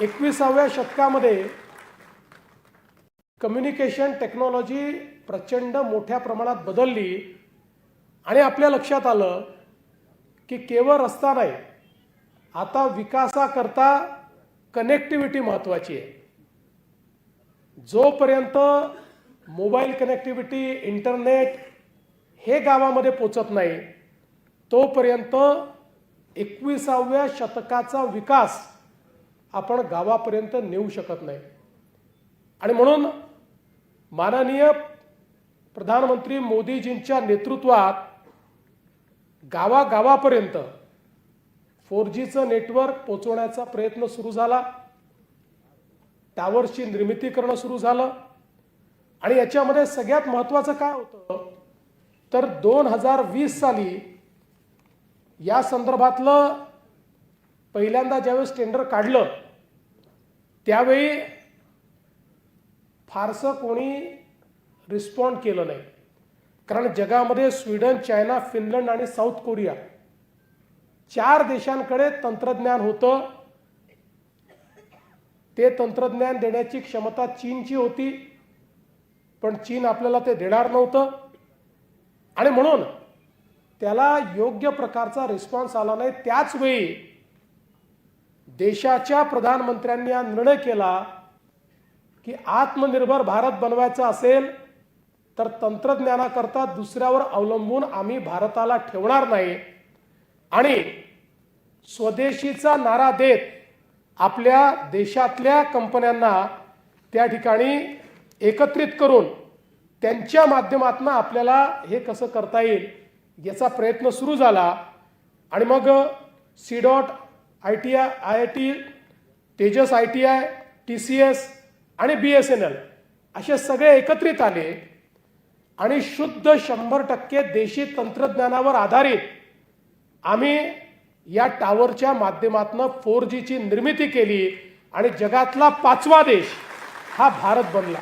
एकविसाव्या शतकामध्ये communication technology प्रचंड मोठ्या प्रमाणात बदलली. आणि आपल्या लक्षात आलं की केवळ रस्ता नाही आता विकासाकरता कनेक्टिव्हिटी महत्त्वाची आहे. जोपर्यंत मोबाईल कनेक्टिव्हिटी इंटरनेट हे गावामध्ये पोचत नाही तोपर्यंत एकविसाव्या शतकाचा विकास आपण गावापर्यंत नेऊ शकत नाही. आणि म्हणून माननीय प्रधानमंत्री मोदीजींच्या नेतृत्वात गावागावापर्यंत फोर जीचं नेटवर्क पोचवण्याचा प्रयत्न सुरू झाला. टावरची निर्मिती करणं सुरू झालं. आणि याच्यामध्ये सगळ्यात महत्त्वाचं काय होतं? तर दोन हजार वीस साली या संदर्भातलं पहिल्यांदा ज्यावेळेस टेंडर काढलं त्यावेळी फारसं कोणी रिस्पॉन्ड केलं नाही. कारण जगामध्ये स्वीडन चायना फिनलंड आणि साऊथ कोरिया चार देशांकडे तंत्रज्ञान होतं. ते तंत्रज्ञान देण्याची क्षमता चीनची होती पण चीन आपल्याला ते देणार नव्हतं. आणि म्हणून त्याला योग्य प्रकारचा रिस्पॉन्स आला नाही. त्याच वेळी देशाच्या प्रधानमंत्र्यांनी हा निर्णय केला की आत्मनिर्भर भारत बनवायचा असेल तर तंत्रज्ञानाकरता दुसऱ्यावर अवलंबून आम्ही भारताला ठेवणार नाही. आणि स्वदेशीचा नारा देत आपल्या देशातल्या कंपन्यांना त्या ठिकाणी एकत्रित करून त्यांच्या माध्यमातून आपल्याला हे कसं करता येईल याचा प्रयत्न सुरू झाला. आणि मग C dot I T I I I T Tejas I T I T C S आणि बी एस एन एल असे सगळे एकत्रित आले आणि शुद्ध शंभर टक्के देशी तंत्रज्ञानावर आधारित आम्ही या टावरच्या माध्यमातून फोर जीची निर्मिती केली आणि जगातला पाचवा देश हा भारत बनला.